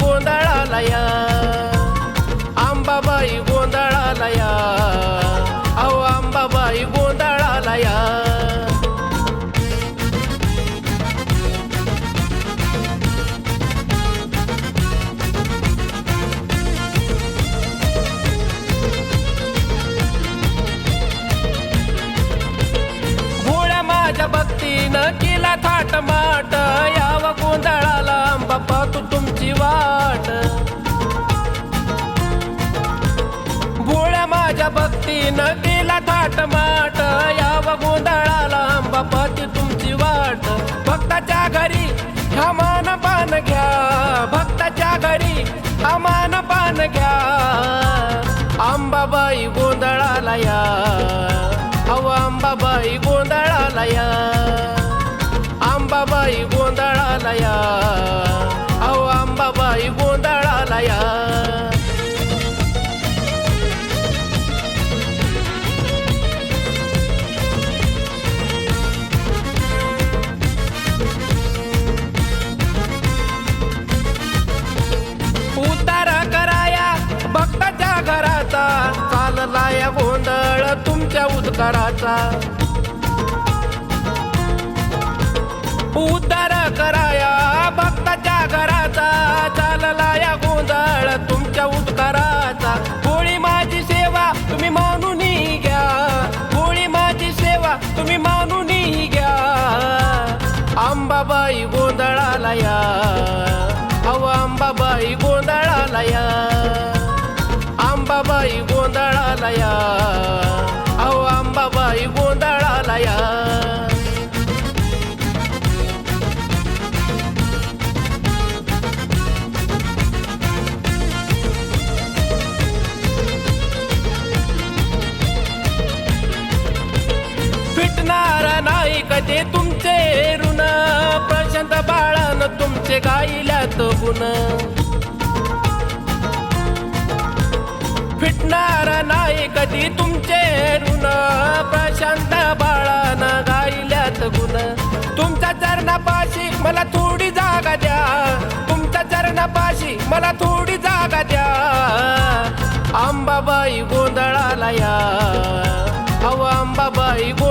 गोंधळाला या अहो अंबाबाई गोंधळाला या अंबाबाई गोंधळाला या बापा बाप्पा तू तुमची वाट. भोळ्या माझ्या भक्तीनं केला थाट माट. याव गोंधळाला बापा ती तुमची वाट. भक्ताच्या घरी हा मान पान घ्या. भक्ताच्या घरी हा मान पान घ्या. अंबाबाई गोंधळाला या. अहो अंबाबाई गोंधळाला या. अंबाबाई गोंधळाला या. गोंधळाला या उतार कराया भक्ताच्या घराचा. चालला या गोंधळ तुमच्या उद्काराचा अंबाबाई गोंधळाला या अहो अंबाबाई गोंधळाला या अंबाबाई गोंधळाला या अहो अंबाबाई गोंधळाला या फिटणार नाही तुमचे गुण फिटणार नाही कधी तुमचे ऋण. प्रशांत बाळानं गाईल्यात गुण तुमच्या चरणापाशी मला थोडी जागा द्या. तुमच्या चरणापाशी मला थोडी जागा द्या. अंबाबाई गोंधळाला या. अहो अंबाबाई गोंधळाला